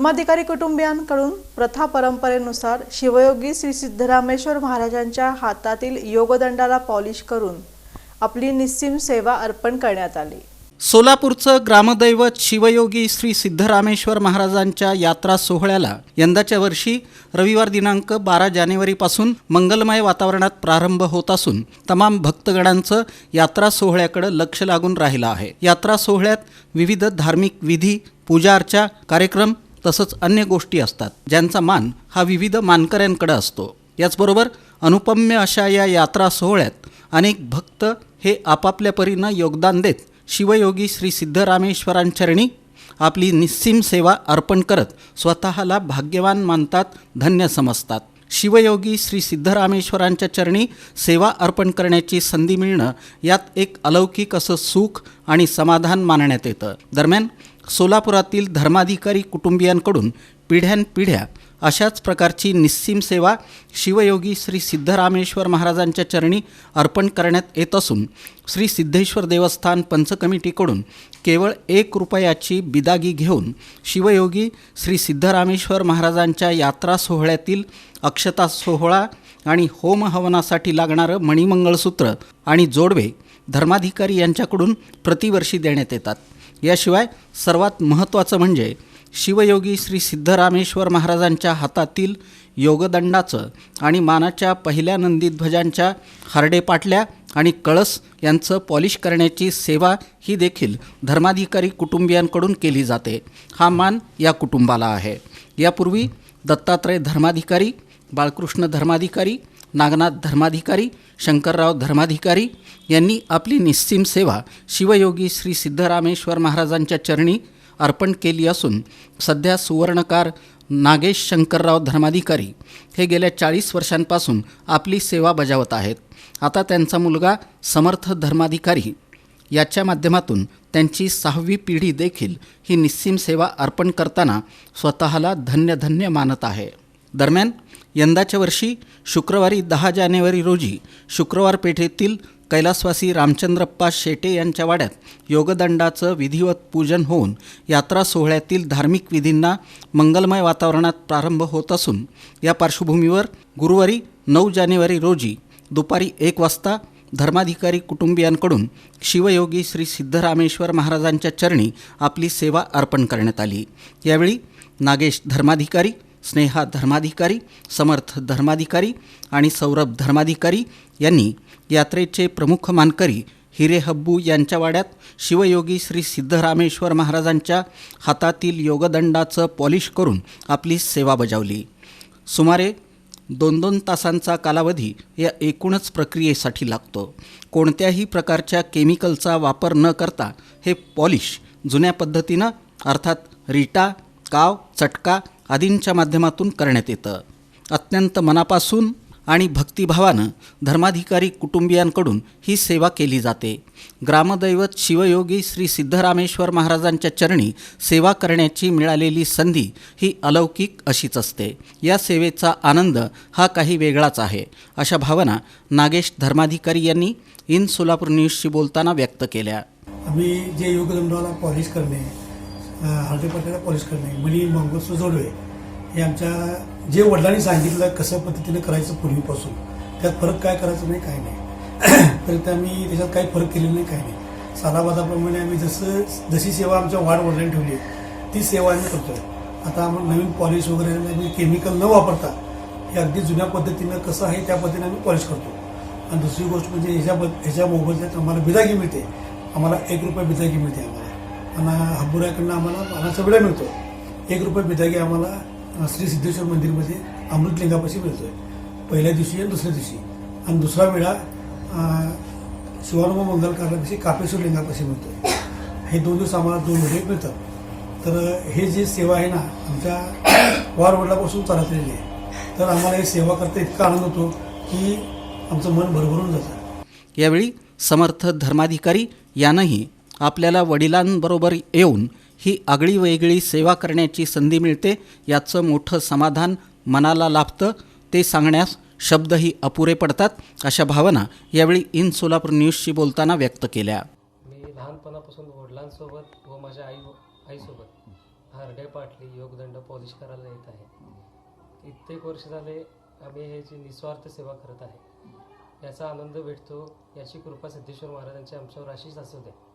धर्माधिकारी कुटुंबियांकडून प्रथा परंपरेनुसार शिवयोगी श्री सिद्धरामेश्वर महाराजांच्या हातातील योगदंडाला पॉलिश करून आपली निस्सीम सेवा अर्पण करण्यात आली. सोलापूरचं ग्रामदैवत शिवयोगी श्री सिद्धरामेश्वर महाराजांच्या यात्रा सोहळ्याला यंदाच्या वर्षी रविवार दिनांक बारा जानेवारीपासून मंगलमय वातावरणात प्रारंभ होत असून तमाम भक्तगणांचं यात्रा सोहळ्याकडे लक्ष लागून राहिलं आहे. यात्रा सोहळ्यात विविध धार्मिक विधी पूजा अर्चा कार्यक्रम तसंच अन्य गोष्टी असतात ज्यांचा मान हा विविध मानकऱ्यांकडे असतो. याचबरोबर अनुपम्य अशा या यात्रा सोहळ्यात अनेक भक्त हे आपापल्या परीनं योगदान देत शिवयोगी श्री सिद्धरामेश्वरांचरणी आपली निस्सीम सेवा अर्पण करत स्वतःला भाग्यवान मानतात धन्य समजतात. शिवयोगी श्री सिद्धरामेश्वरांच्या चरणी सेवा अर्पण करण्याची संधी मिळणं यात एक अलौकिक असं सुख आणि समाधान मानण्यात येतं. दरम्यान सोलापुरातील धर्माधिकारी कुटुंबियांकडून पिढ्यानपिढ्या अशाच प्रकारची निस्सीम सेवा शिवयोगी श्री सिद्धरामेश्वर महाराजांच्या चरणी अर्पण करण्यात येत असून श्री सिद्धेश्वर देवस्थान पंचकमिटीकडून केवळ एक रुपयाची बिदागी घेऊन शिवयोगी श्री सिद्धरामेश्वर महाराजांच्या यात्रा सोहळ्यातील अक्षता सोहळा आणि होम हवनासाठी लागणारं मणिमंगळसूत्र आणि जोडवे धर्माधिकारी यांच्याकडून प्रतिवर्षी देण्यात येतात. याशिवाय सर्वात महत्त्वाचं म्हणजे शिवयोगी श्री सिद्धरामेश्वर महाराजांच्या हातातील योगदंडाचं आणि मानाच्या पहिल्या नंदीध्वजांच्या हार्डे पाटल्या आणि कळस यांचं पॉलिश करण्याची सेवा ही देखील धर्माधिकारी कुटुंबियांकडून केली जाते. हा मान या कुटुंबाला आहे. यापूर्वी दत्तात्रय धर्माधिकारी बाळकृष्ण धर्माधिकारी नागनाथ धर्माधिकारी शंकरराव धर्माधिकारी यांनी आपली निस्सीम सेवा शिवयोगी श्री सिद्धरामेश्वर महाराजांच्या चरणी अर्पण केली असून सध्या सुवर्णकार नागेश शंकरराव धर्माधिकारी हे गेल्या चाळीस वर्षांपासून आपली सेवा बजावत आहेत. आता त्यांचा मुलगा समर्थ धर्माधिकारी याच्या माध्यमातून त्यांची सहावी पिढी देखील ही निस्सीम सेवा अर्पण करताना स्वतःला धन्य धन्य मानत आहे. दरम्यान यंदाच्या वर्षी शुक्रवारी दहा जानेवारी रोजी शुक्रवार पेठेतील कैलासवासी रामचंद्रप्पा शेटे यांच्या वाड्यात योगदंडाचं विधिवत पूजन होऊन यात्रा सोहळ्यातील धार्मिक विधींना मंगलमय वातावरणात प्रारंभ होत असून या पार्श्वभूमीवर गुरुवारी नऊ जानेवारी रोजी दुपारी एक वाजता धर्माधिकारी कुटुंबियांकडून शिवयोगी श्री सिद्धरामेश्वर महाराजांच्या चरणी आपली सेवा अर्पण करण्यात आली. यावेळी नागेश धर्माधिकारी स्नेहा धर्माधिकारी समर्थ धर्माधिकारी आणि सौरभ धर्माधिकारी यांनी यात्रेचे प्रमुख मानकरी हिरे हब्बू यांच्या वाड्यात शिवयोगी श्री सिद्धरामेश्वर महाराजांच्या हातातील योगदंडाचं पॉलिश करून आपली सेवा बजावली. सुमारे दोन दोन तासांचा कालावधी या एकूणच प्रक्रियेसाठी लागतो. कोणत्याही प्रकारच्या केमिकलचा वापर न करता हे पॉलिश जुन्या पद्धतीनं अर्थात रिटा काव चटका आदींच्या माध्यमातून करण्यात येतं. अत्यंत मनापासून आणि भक्तिभावानं धर्माधिकारी कुटुंबियांकडून ही सेवा केली जाते. ग्रामदैवत शिवयोगी श्री सिद्धरामेश्वर महाराजांच्या चरणी सेवा करण्याची मिळालेली संधी ही अलौकिक अशीच असते. या सेवेचा आनंद हा काही वेगळाच आहे अशा भावना नागेश धर्माधिकारी यांनी इन सोलापूर न्यूजशी बोलताना व्यक्त केल्या. आम्ही जे योगदंडाला पॉलिश करणे हळदीपट्ट्याला पॉलिश करणे मणी मंगळसूत्र जोडवे हे आमच्या जे वडिलांनी सांगितलं कसं पद्धतीने करायचं पूर्वीपासून त्यात फरक काय करायचं नाही काय नाही. तर ते आम्ही त्याच्यात काही फरक केलेला नाही काही नाही. साधाबाजाप्रमाणे आम्ही जसं जशी सेवा आमच्या वाढ वडिलांनी ठेवली आहे ती सेवा आम्ही करतो आता आम्हाला नवीन पॉलिश वगैरे आम्ही केमिकल न वापरता हे अगदी जुन्या पद्धतीनं कसं आहे त्या पद्धतीने आम्ही पॉलिश करतो आणि दुसरी गोष्ट म्हणजे ह्याच्या ह्याच्या मोबदल्यात आम्हाला बिदागी मिळते. आम्हाला एक रुपये बिदागी मिळते आम्हाला. आणि हब्बुराकडनं आम्हाला मानाचा विडा मिळतो एक रुपये बिदागी आम्हाला श्री सिद्धेश्वर मंदिरमध्ये अमृतलिंगापाशी मिळतो आहे पहिल्या दिवशी आणि दुसऱ्या दिवशी. आणि दुसरा वेळा शिवानुभ मंगल कार्यापाशी कापेश्वर लिंगापाशी आहे हे दोन दिवस आम्हाला दोन वेळे मिळतात. तर हे जे सेवा आहे ना आमच्या वार चालतलेली आहे. तर आम्हाला ही सेवा करता इतका आनंद होतो की आमचं मन भरभरून जातं. यावेळी समर्थ धर्माधिकारी यानंही आपल्याला वडिलांबरोबर येऊन ही आगळी वेगळी सेवा करण्याची संधी मिळते याचं मोठं समाधान मनाला लाभतं ते सांगण्यास शब्दही अपुरे पडतात अशा भावना यावेळी इन सोलापूर न्यूजशी बोलताना व्यक्त केल्या. मी लहानपणापासून वडिलांसोबत व माझ्या आई आईसोबत हार्डे पाटली योगदंड पॉलिश करायला येत आहे. कित्येक वर्ष झाले आम्ही हे जी निस्वार्थ सेवा करत आहे. याचा आनंद भेटतो याची कृपा सिद्धेश्वर महाराजांची आमच्यावर अशीच असू दे.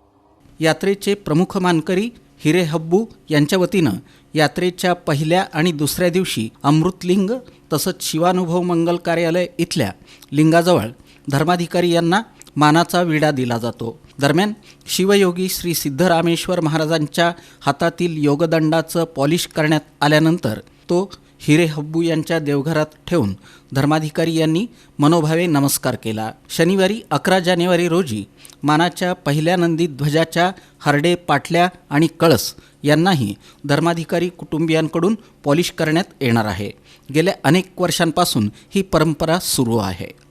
यात्रेचे प्रमुख मानकरी हिरे हब्बू यांच्या वतीनं यात्रेच्या पहिल्या आणि दुसऱ्या दिवशी अमृतलिंग तसंच शिवानुभव मंगल कार्यालय इथल्या लिंगाजवळ धर्माधिकारी यांना मानाचा विडा दिला जातो. दरम्यान शिवयोगी श्री सिद्धरामेश्वर महाराजांच्या हातातील योगदंडाचं पॉलिश करण्यात आल्यानंतर तो हिरे हब्बू यांच्या देवघरात ठेवून धर्माधिकारी यांनी मनोभावे नमस्कार केला. शनिवारी अकरा जानेवारी रोजी मानाच्या पहिल्या नंदी ध्वजाच्या हरडे पाटल्या आणि कळस यांनाही धर्माधिकारी कुटुंबियांकडून पॉलिश करण्यात येणार आहे. गेल्या अनेक वर्षांपासून ही परंपरा सुरू आहे.